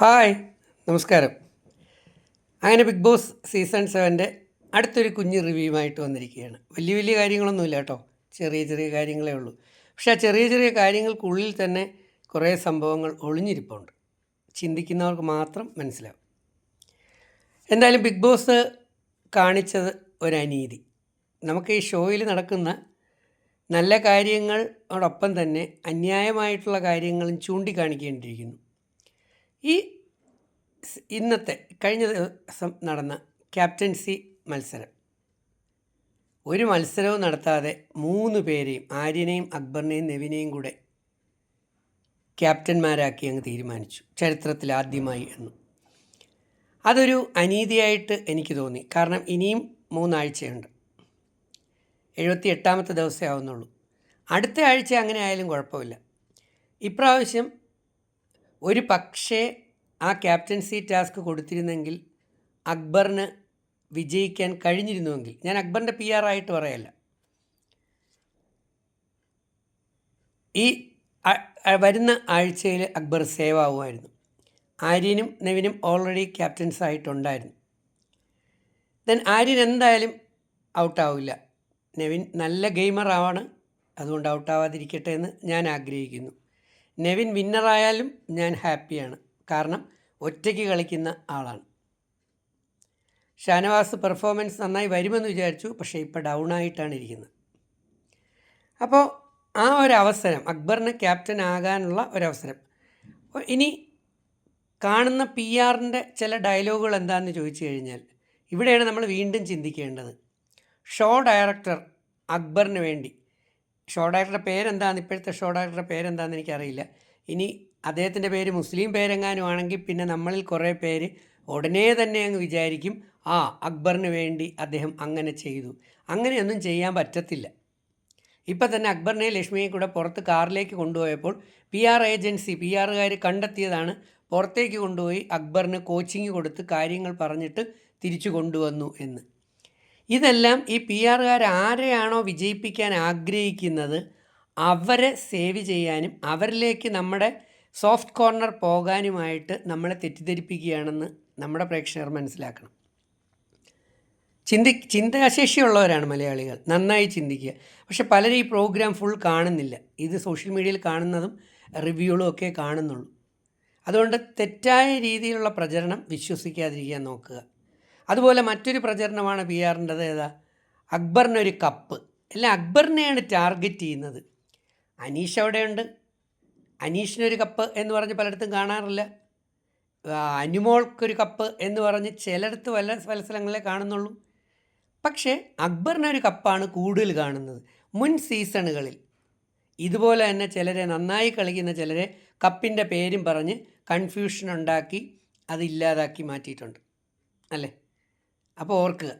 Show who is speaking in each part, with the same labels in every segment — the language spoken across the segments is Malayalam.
Speaker 1: ഹായ് നമസ്കാരം. അങ്ങനെ ബിഗ് ബോസ് സീസൺ സെവന്റെ അടുത്തൊരു കുഞ്ഞ് റിവ്യൂമായിട്ട് വന്നിരിക്കുകയാണ്. വലിയ വലിയ കാര്യങ്ങളൊന്നുമില്ല കേട്ടോ. ചെറിയ ചെറിയ കാര്യങ്ങളേ ഉള്ളൂ. പക്ഷേ ആ ചെറിയ ചെറിയ കാര്യങ്ങൾക്കുള്ളിൽ തന്നെ കുറേ സംഭവങ്ങൾ ഒളിഞ്ഞിരിപ്പുണ്ട്. ചിന്തിക്കുന്നവർക്ക് മാത്രം മനസ്സിലാവും. എന്തായാലും ബിഗ് ബോസ് കാണിച്ചത് ഒരനീതി. നമുക്ക് ഈ ഷോയിൽ നടക്കുന്ന നല്ല കാര്യങ്ങളോടൊപ്പം തന്നെ അന്യായമായിട്ടുള്ള കാര്യങ്ങളും ചൂണ്ടിക്കാണിക്കേണ്ടിയിരിക്കുന്നു. ഈ ഇന്നത്തെ കഴിഞ്ഞ ദിവസം നടന്ന ക്യാപ്റ്റൻസി മത്സരം. ഒരു മത്സരവും നടത്താതെ മൂന്ന് പേരെയും ആര്യനെയും അക്ബറിനെയും നെവിനെയും കൂടെ ക്യാപ്റ്റന്മാരാക്കി അങ്ങ് തീരുമാനിച്ചു. ചരിത്രത്തിൽ ആദ്യമായി എന്ന്. അതൊരു അനീതിയായിട്ട് എനിക്ക് തോന്നി. കാരണം ഇനിയും മൂന്നാഴ്ചയുണ്ട്. എഴുപത്തി എട്ടാമത്തെ ദിവസമേ ആവുന്നുള്ളൂ. അടുത്ത ആഴ്ച അങ്ങനെ ആയാലും കുഴപ്പമില്ല. ഇപ്രാവശ്യം ഒരു പക്ഷേ ആ ക്യാപ്റ്റൻസി ടാസ്ക് കൊടുത്തിരുന്നെങ്കിൽ അക്ബറിന് വിജയിക്കാൻ കഴിഞ്ഞിരുന്നുവെങ്കിൽ. ഞാൻ അക്ബറിന്റെ പി ആയിട്ട് പറയല്ല. ഈ വരുന്ന ആഴ്ചയിൽ അക്ബർ സേവ് ആവുമായിരുന്നു. ആര്യനും നെവിനും ഓൾറെഡി ക്യാപ്റ്റൻസ് ആയിട്ടുണ്ടായിരുന്നു. ദെൻ ആര്യൻ എന്തായാലും ഔട്ടാവില്ല നെവിൻ നല്ല ഗെയിമറാണ് അതുകൊണ്ട് ഔട്ടാവാതിരിക്കട്ടെ എന്ന് ഞാൻ ആഗ്രഹിക്കുന്നു. നെവിൻ വിന്നറായാലും ഞാൻ ഹാപ്പിയാണ്. കാരണം ഒറ്റയ്ക്ക് കളിക്കുന്ന ആളാണ്. ഷാനവാസ് പെർഫോമൻസ് നന്നായി വരുമെന്ന് വിചാരിച്ചു പക്ഷേ ഇപ്പോൾ ഡൗൺ ആയിട്ടാണ് ഇരിക്കുന്നത്. അപ്പോൾ ആ ഒരു അവസരം അക്ബറിന് ക്യാപ്റ്റൻ ആകാനുള്ള ഒരവസരം. ഇനി കാണുന്ന പി ആറിന്റെ ചില ഡയലോഗുകൾ എന്താണെന്ന് ചോദിച്ചു കഴിഞ്ഞാൽ ഇവിടെയാണ് നമ്മൾ വീണ്ടും ചിന്തിക്കേണ്ടത്. ഷോ ഡയറക്ടർ അക്ബറിന് വേണ്ടി ഷോ ഡയറക്ടറുടെ പേരെന്താണെന്ന് ഇപ്പോഴത്തെ ഷോ ഡയറക്ടറുടെ പേരെന്താണെന്ന് എനിക്കറിയില്ല. ഇനി അദ്ദേഹത്തിന്റെ പേര് മുസ്ലിം പേരെങ്ങാനും ആണെങ്കിൽ പിന്നെ നമ്മളിൽ കുറേ പേര് ഉടനെ തന്നെ അങ്ങ് വിചാരിക്കും ആ അക്ബറിന് വേണ്ടി അദ്ദേഹം അങ്ങനെ ചെയ്തു. അങ്ങനെയൊന്നും ചെയ്യാൻ പറ്റത്തില്ല. ഇപ്പം തന്നെ അക്ബറിനെ ലക്ഷ്മിയെ കൂടെ പുറത്ത് കാറിലേക്ക് കൊണ്ടുപോയപ്പോൾ പി ആർ ഏജൻസി പി ആറുകാർ കണ്ടെത്തിയതാണ് പുറത്തേക്ക് കൊണ്ടുപോയി അക്ബറിന് കോച്ചിങ് കൊടുത്ത് കാര്യങ്ങൾ പറഞ്ഞിട്ട് തിരിച്ചു കൊണ്ടുവന്നു എന്ന്. ഇതെല്ലാം ഈ പി ആറുകാർ ആരെയാണോ വിജയിപ്പിക്കാൻ ആഗ്രഹിക്കുന്നത്? അവരെ സേവ് ചെയ്യാനും അവരിലേക്ക് നമ്മുടെ സോഫ്റ്റ് കോർണർ പോകാനുമായിട്ട് നമ്മളെ തെറ്റിദ്ധരിപ്പിക്കുകയാണെന്ന് നമ്മുടെ പ്രേക്ഷകർ മനസ്സിലാക്കണം. ചിന്തി ചിന്താശേഷിയുള്ളവരാണ് മലയാളികൾ. നന്നായി ചിന്തിക്കുക. പക്ഷെ പലരും ഈ പ്രോഗ്രാം ഫുൾ കാണുന്നില്ല. ഇത് സോഷ്യൽ മീഡിയയിൽ കാണുന്നതും റിവ്യൂകളും ഒക്കെ കാണുന്നുള്ളൂ. അതുകൊണ്ട് തെറ്റായ രീതിയിലുള്ള പ്രചരണം വിശ്വസിക്കാതിരിക്കാൻ നോക്കുക. അതുപോലെ മറ്റൊരു പ്രചരണമാണ് പി ആറിന്റെത് ഏതാ? അക്ബറിനൊരു കപ്പ്. അല്ല അക്ബറിനെയാണ് ടാർഗറ്റ് ചെയ്യുന്നത്. അനീഷ് അവിടെയുണ്ട് അനീഷിനൊരു കപ്പ് എന്ന് പറഞ്ഞ് പലയിടത്തും കാണാറില്ല. അനുമോൾക്കൊരു കപ്പ് എന്ന് പറഞ്ഞ് ചിലയിടത്ത് വല്ല പല സ്ഥലങ്ങളിലേ കാണുന്നുള്ളൂ. പക്ഷേ അക്ബറിനൊരു കപ്പാണ് കൂടുതൽ കാണുന്നത് മുൻ സീസണുകളിൽ. ഇതുപോലെ തന്നെ ചിലരെ നന്നായി കളിക്കുന്ന ചിലരെ കപ്പിന്റെ പേരും പറഞ്ഞ് കൺഫ്യൂഷൻ ഉണ്ടാക്കി അത് ഇല്ലാതാക്കി മാറ്റിയിട്ടുണ്ട്. അല്ലേ? അപ്പോൾ ഓർക്കുക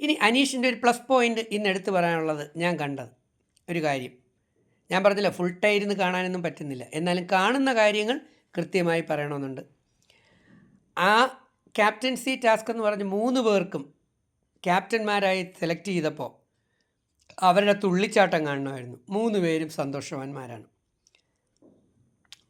Speaker 1: ഇനി അനീഷിന്റെ ഒരു പ്ലസ് പോയിന്റ് ഇന്ന് എടുത്തു പറയാനുള്ളത് ഞാൻ കണ്ടത്. ഒരു കാര്യം. ഞാൻ പറഞ്ഞില്ല ഫുൾ ടൈം ഇരുന്ന് കാണാനൊന്നും പറ്റുന്നില്ല. എന്നാലും കാണുന്ന കാര്യങ്ങൾ കൃത്യമായി പറയണമെന്നുണ്ട്. ആ ക്യാപ്റ്റൻസി ടാസ്ക് എന്ന് പറഞ്ഞ് മൂന്ന് പേർക്കും ക്യാപ്റ്റന്മാരായി സെലക്ട് ചെയ്തപ്പോൾ അവരുടെ തുള്ളിച്ചാട്ടം കാണണമായിരുന്നു മൂന്ന് പേരും സന്തോഷവാന്മാരാണ്.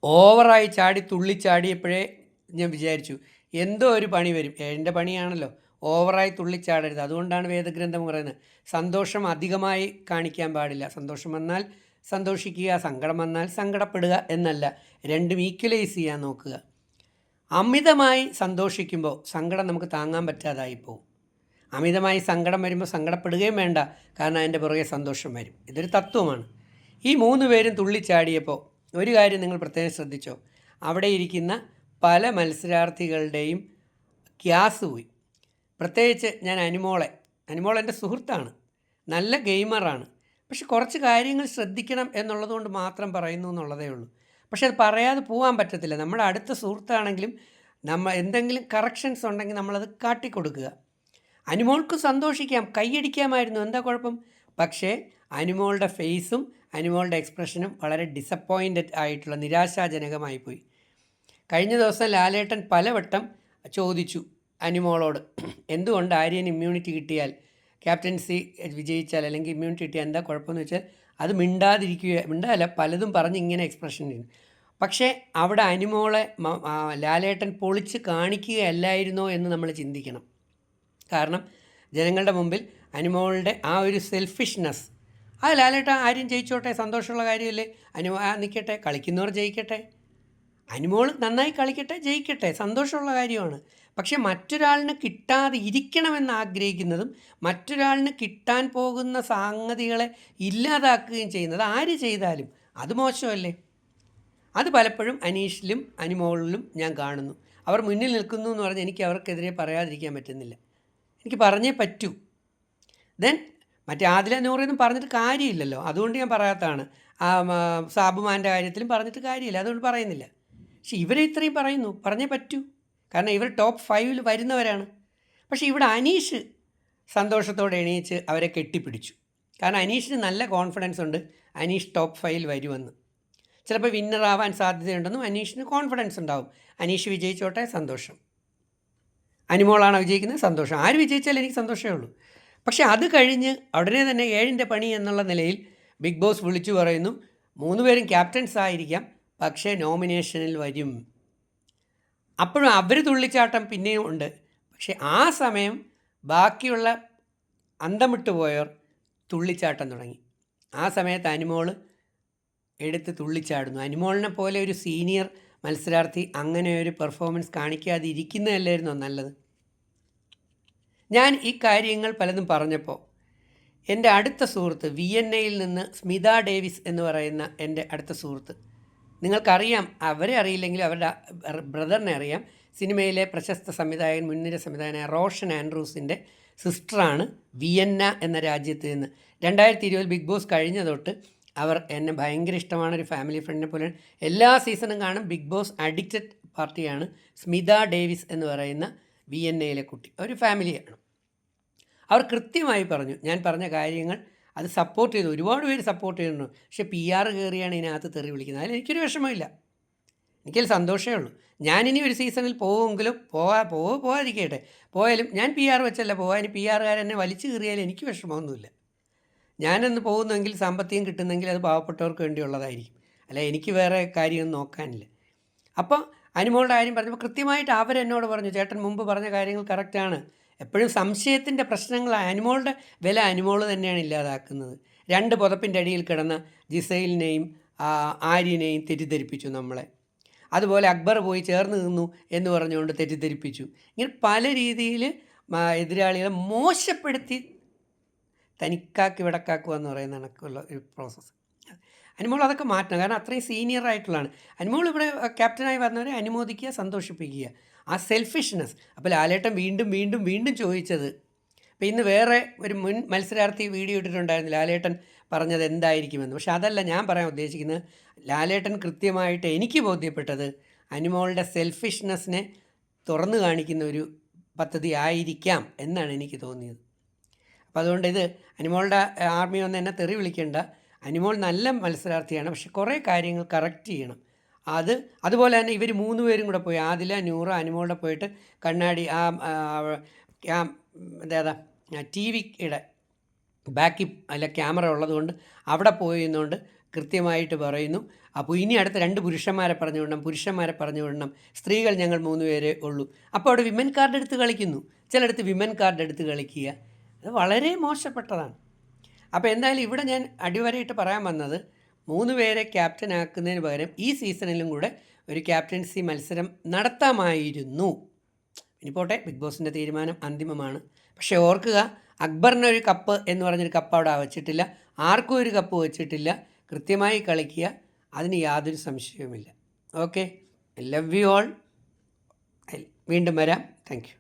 Speaker 1: ഓവറായി ചാടി തുള്ളിച്ചാടിയപ്പോഴേ ഞാൻ വിചാരിച്ചു എന്തോ ഒരു പണി വരും. എന്റെ പണിയാണല്ലോ. ഓവറായി തുള്ളിച്ചാടരുത്. അതുകൊണ്ടാണ് വേദഗ്രന്ഥം പറയുന്നത്. സന്തോഷം അധികമായി കാണിക്കാൻ പാടില്ല. സന്തോഷം വന്നാൽ സന്തോഷിക്കുക സങ്കടം വന്നാൽ സങ്കടപ്പെടുക എന്നല്ല. രണ്ടും ഈക്വലൈസ് ചെയ്യാൻ നോക്കുക. അമിതമായി സന്തോഷിക്കുമ്പോൾ സങ്കടം നമുക്ക് താങ്ങാൻ പറ്റാതായി പോകും അമിതമായി സങ്കടം വരുമ്പോൾ സങ്കടപ്പെടുകയും വേണ്ട. കാരണം അതിന്റെ പുറകെ സന്തോഷം വരും. ഇതൊരു തത്വമാണ്. ഈ മൂന്ന് പേരും തുള്ളിച്ചാടിയപ്പോൾ ഒരു കാര്യം നിങ്ങൾ പ്രത്യേകം ശ്രദ്ധിച്ചോ? അവിടെ ഇരിക്കുന്ന പല മത്സരാർത്ഥികളുടെയും ഗ്യാസ് പോയി. പ്രത്യേകിച്ച് ഞാൻ അനുമോളെ. അനുമോൾ എന്റെ സുഹൃത്താണ്. നല്ല ഗെയിമറാണ്. പക്ഷെ കുറച്ച് കാര്യങ്ങൾ ശ്രദ്ധിക്കണം എന്നുള്ളതുകൊണ്ട് മാത്രം പറയുന്നു എന്നുള്ളതേ ഉള്ളൂ. പക്ഷെ അത് പറയാതെ പോകാൻ പറ്റത്തില്ല. നമ്മുടെ അടുത്ത സുഹൃത്താണെങ്കിലും നമ്മൾ എന്തെങ്കിലും കറക്ഷൻസ് ഉണ്ടെങ്കിൽ നമ്മളത് കാട്ടിക്കൊടുക്കുക. അനുമോൾക്ക് സന്തോഷിക്കാം. കൈയടിക്കാമായിരുന്നു. എന്താ കുഴപ്പം? പക്ഷേ അനുമോളുടെ ഫേസും അനുമോളുടെ എക്സ്പ്രഷനും വളരെ ഡിസപ്പോയിന്റഡ് ആയിട്ടുള്ള നിരാശാജനകമായി പോയി. കഴിഞ്ഞ ദിവസം ലാലേട്ടൻ പലവട്ടം ചോദിച്ചു. അനുമോളോട്. എന്തുകൊണ്ട് ആര്യന് ഇമ്മ്യൂണിറ്റി കിട്ടിയാൽ? ക്യാപ്റ്റൻസി വിജയിച്ചാൽ അല്ലെങ്കിൽ ഇമ്മ്യൂണിറ്റി കിട്ടിയാൽ എന്താ കുഴപ്പമെന്ന് വെച്ചാൽ അത് മിണ്ടാതിരിക്കുക മിണ്ടാല്ല പലതും പറഞ്ഞ് ഇങ്ങനെ എക്സ്പ്രഷൻ ചെയ്യുന്നു. പക്ഷേ അവിടെ അനിമോളെ ലാലേട്ടൻ പൊളിച്ച് കാണിക്കുകയല്ലായിരുന്നോ എന്ന് നമ്മൾ ചിന്തിക്കണം. കാരണം ജനങ്ങളുടെ മുമ്പിൽ അനിമോളുടെ ആ ഒരു സെൽഫിഷ്നെസ് ആ ലാലേട്ട ആരും ജയിച്ചോട്ടെ സന്തോഷമുള്ള കാര്യമല്ലേ? അനിമ നിൽക്കട്ടെ കളിക്കുന്നവർ ജയിക്കട്ടെ. അനുമോൾ നന്നായി കളിക്കട്ടെ ജയിക്കട്ടെ സന്തോഷമുള്ള കാര്യമാണ്. പക്ഷെ മറ്റൊരാളിന് കിട്ടാതെ ഇരിക്കണമെന്ന് ആഗ്രഹിക്കുന്നതും മറ്റൊരാളിന് കിട്ടാൻ പോകുന്ന സംഗതികളെ ഇല്ലാതാക്കുകയും ചെയ്യുന്നത് ആര് ചെയ്താലും അത് മോശമല്ലേ? അത് പലപ്പോഴും അനീഷിലും അനുമോളിലും ഞാൻ കാണുന്നു. അവർ മുന്നിൽ നിൽക്കുന്നു എന്ന് പറഞ്ഞ് എനിക്ക് അവർക്കെതിരെ പറയാതിരിക്കാൻ പറ്റുന്നില്ല. എനിക്ക് പറഞ്ഞേ പറ്റൂ. ദെൻ മറ്റേ ആദില നൂറൊന്നും പറഞ്ഞിട്ട് കാര്യമില്ലല്ലോ. അതുകൊണ്ട് ഞാൻ പറയാത്തതാണ്. സാബുമാന്റെ കാര്യത്തിലും പറഞ്ഞിട്ട് കാര്യമില്ല. അതുകൊണ്ട് പറയുന്നില്ല. പക്ഷെ ഇവരെ ഇത്രയും പറയുന്നു പറഞ്ഞേ പറ്റൂ. കാരണം ഇവർ ടോപ്പ് ഫൈവിൽ വരുന്നവരാണ്. പക്ഷേ ഇവിടെ അനീഷ് സന്തോഷത്തോടെ എണീച്ച് അവരെ കെട്ടിപ്പിടിച്ചു. കാരണം അനീഷിന് നല്ല കോൺഫിഡൻസ് ഉണ്ട് അനീഷ് ടോപ്പ് ഫൈവിൽ വരുമെന്ന്. ചിലപ്പോൾ വിന്നറാവാൻ സാധ്യതയുണ്ടെന്നും അനീഷിന് കോൺഫിഡൻസ് ഉണ്ടാവും. അനീഷ് വിജയിച്ചോട്ടെ സന്തോഷം. അനുമോളാണ് വിജയിക്കുന്നത്? സന്തോഷം. ആര് വിജയിച്ചാലും എനിക്ക് സന്തോഷമേ ഉള്ളൂ. പക്ഷേ അത് കഴിഞ്ഞ് ഉടനെ തന്നെ ഏഴിന്റെ പണി എന്നുള്ള നിലയിൽ ബിഗ് ബോസ് വിളിച്ചു പറയുന്നു മൂന്ന് പേരും ക്യാപ്റ്റൻസ് ആയിരിക്കാം. പക്ഷേ നോമിനേഷനിൽ വരും. അപ്പോഴും അവർ തുള്ളിച്ചാട്ടം പിന്നെയും ഉണ്ട്. പക്ഷേ ആ സമയം ബാക്കിയുള്ള അന്തം വിട്ടു പോയവർ തുള്ളിച്ചാട്ടം തുടങ്ങി. ആ സമയത്ത് അനുമോൾ എടുത്ത് തുള്ളിച്ചാടുന്നു. അനുമോളിനെ പോലെ ഒരു സീനിയർ മത്സരാർത്ഥി അങ്ങനെ ഒരു പെർഫോമൻസ് കാണിക്കാതെ ഇരിക്കുന്നതല്ലായിരുന്നോ നല്ലത്? ഞാൻ ഈ കാര്യങ്ങൾ പലതും പറഞ്ഞപ്പോൾ എന്റെ അടുത്ത സുഹൃത്ത് വി എൻ എയിൽ നിന്ന് സ്മിത ഡേവിസ് എന്ന് പറയുന്ന എന്റെ അടുത്ത സുഹൃത്ത് നിങ്ങൾക്കറിയാം അവരെ അറിയില്ലെങ്കിൽ അവരുടെ ബ്രദറിനെ അറിയാം സിനിമയിലെ പ്രശസ്ത സംവിധായകൻ മുൻനിര സംവിധായകനായ റോഷൻ ആൻഡ്രൂസിന്റെ സിസ്റ്ററാണ് വിയന്ന എന്ന രാജ്യത്ത് നിന്ന്. രണ്ടായിരത്തി ഇരുപത് ബിഗ് ബോസ് കഴിഞ്ഞ തൊട്ട് അവർ എന്നെ ഭയങ്കര ഇഷ്ടമാണ് ഒരു ഫാമിലി ഫ്രണ്ടിനെ പോലെ. എല്ലാ സീസണും കാണും ബിഗ് ബോസ് അഡിക്റ്റഡ് പാർട്ടിയാണ് സ്മിത ഡേവിസ് എന്ന് പറയുന്ന വി എൻ എയിലെ കുട്ടി. ഒരു ഫാമിലിയാണ്. അവർ കൃത്യമായി പറഞ്ഞു ഞാൻ പറഞ്ഞ കാര്യങ്ങൾ അത് സപ്പോർട്ട് ചെയ്തു. ഒരുപാട് പേര് സപ്പോർട്ട് ചെയ്യുന്നു പക്ഷേ പി ആർ കയറിയാണ് ഇതിനകത്ത് തെറി വിളിക്കുന്നത്. അതിൽ എനിക്കൊരു വിഷമമില്ല. എനിക്കതിൽ സന്തോഷമേ ഉള്ളൂ. ഞാനിനി ഒരു സീസണിൽ പോകുമെങ്കിലും പോവാ പോവോ പോകാതിരിക്കട്ടെ പോയാലും ഞാൻ പി ആർ വെച്ചല്ല പോകാൻ പി ആറുകാരെന്നെ വലിച്ചു കയറിയാലും എനിക്ക് വിഷമമൊന്നുമില്ല. ഞാനൊന്ന് പോകുന്നെങ്കിൽ സാമ്പത്തികം കിട്ടുന്നെങ്കിൽ അത് പാവപ്പെട്ടവർക്ക് വേണ്ടിയുള്ളതായിരിക്കും. അല്ല എനിക്ക് വേറെ കാര്യമൊന്നും നോക്കാനില്ല. അപ്പോൾ അനുമോളുടെ കാര്യം പറഞ്ഞപ്പോൾ കൃത്യമായിട്ട് അവരെന്നോട് പറഞ്ഞു. ചേട്ടൻ മുമ്പ് പറഞ്ഞ കാര്യങ്ങൾ കറക്റ്റാണ് എപ്പോഴും സംശയത്തിന്റെ പ്രശ്നങ്ങൾ അനിമോളുടെ വില അനിമോൾ തന്നെയാണ് ഇല്ലാതാക്കുന്നത്. രണ്ട് പുതപ്പിന്റെ അടിയിൽ കിടന്ന ജിസൈലിനെയും ആര്യനെയും തെറ്റിദ്ധരിപ്പിച്ചു നമ്മളെ. അതുപോലെ അക്ബർ പോയി ചേർന്ന് നിന്നു എന്ന് പറഞ്ഞുകൊണ്ട് തെറ്റിദ്ധരിപ്പിച്ചു. ഇങ്ങനെ പല രീതിയിൽ എതിരാളികളെ മോശപ്പെടുത്തി തനിക്കാക്കി വിടക്കാക്കുക എന്ന് പറയുന്ന കണക്കുള്ള ഒരു പ്രോസസ്സ് അനുമോൾ അതൊക്കെ മാറ്റണം. കാരണം അത്രയും സീനിയർ ആയിട്ടുള്ളതാണ്. അനുമോൾ ഇവിടെ ക്യാപ്റ്റനായി വന്നവരെ അനുമോദിക്കുക സന്തോഷിപ്പിക്കുക. ആ സെൽഫിഷ്നെസ് അപ്പോൾ ലാലേട്ടൻ വീണ്ടും വീണ്ടും വീണ്ടും ചോദിച്ചത്. അപ്പോൾ ഇന്ന് വേറെ ഒരു മുൻ മത്സരാർത്ഥി വീഡിയോ ഇട്ടിട്ടുണ്ടായിരുന്നു. ലാലേട്ടൻ പറഞ്ഞത് എന്തായിരിക്കുമെന്ന്. പക്ഷെ അതല്ല ഞാൻ പറയാൻ ഉദ്ദേശിക്കുന്നത്. ലാലേട്ടൻ കൃത്യമായിട്ട് എനിക്ക് ബോധ്യപ്പെട്ടത് അനുമോളുടെ സെൽഫിഷ്നെസ്സിനെ തുറന്നു കാണിക്കുന്ന ഒരു പദ്ധതി ആയിരിക്കാം എന്നാണ് എനിക്ക് തോന്നിയത്. അപ്പോൾ അതുകൊണ്ട് ഇത് അനുമോളുടെ ആർമി ഒന്ന് എന്നെ തെറി വിളിക്കേണ്ട. അനുമോൾ നല്ല മത്സരാർത്ഥിയാണ്. പക്ഷെ കുറേ കാര്യങ്ങൾ കറക്റ്റ് ചെയ്യണം. അത് അതുപോലെ തന്നെ ഇവർ മൂന്ന് പേരും കൂടെ പോയി. ആദില നൂറ് അനുമോളുടെ പോയിട്ട് കണ്ണാടി ആ ആ, എന്താ ടി വിയുടെ ബാക്കിൽ അല്ല ക്യാമറ ഉള്ളതുകൊണ്ട് അവിടെ പോയിരുന്നുകൊണ്ട് കൃത്യമായിട്ട് പറയുന്നു. അപ്പോൾ ഇനി അടുത്ത രണ്ട് പുരുഷന്മാരെ പറഞ്ഞു വിടണം. പുരുഷന്മാരെ പറഞ്ഞു വിടണം. സ്ത്രീകൾ ഞങ്ങൾ മൂന്ന് പേരെ ഉള്ളൂ. അപ്പോൾ അവിടെ വിമൻ കാർഡ് എടുത്ത് കളിക്കുന്നു. ചിലയിടത്ത് വിമൻ കാർഡ് എടുത്ത് കളിക്കുക. അത് വളരെ മോശപ്പെട്ടതാണ്. അപ്പോൾ എന്തായാലും ഇവിടെ ഞാൻ അടിവരയിട്ട് പറയാൻ വന്നത് മൂന്ന് പേരെ ക്യാപ്റ്റൻ ആക്കുന്നതിന് പകരം ഈ സീസണിലും കൂടെ ഒരു ക്യാപ്റ്റൻസി മത്സരം നടത്താമായിരുന്നു. ഇനി പോട്ടെ ബിഗ് ബോസിന്റെ തീരുമാനം അന്തിമമാണ്. പക്ഷേ ഓർക്കുക അക്ബറിനൊരു കപ്പ് എന്ന് പറഞ്ഞൊരു കപ്പ് അവിടെ വെച്ചിട്ടില്ല. ആർക്കും ഒരു കപ്പ് വെച്ചിട്ടില്ല. കൃത്യമായി കളിക്കുക അതിന് യാതൊരു സംശയവുമില്ല. ഓക്കെ ലവ് യു ഓൾ വീണ്ടും വരാം. താങ്ക്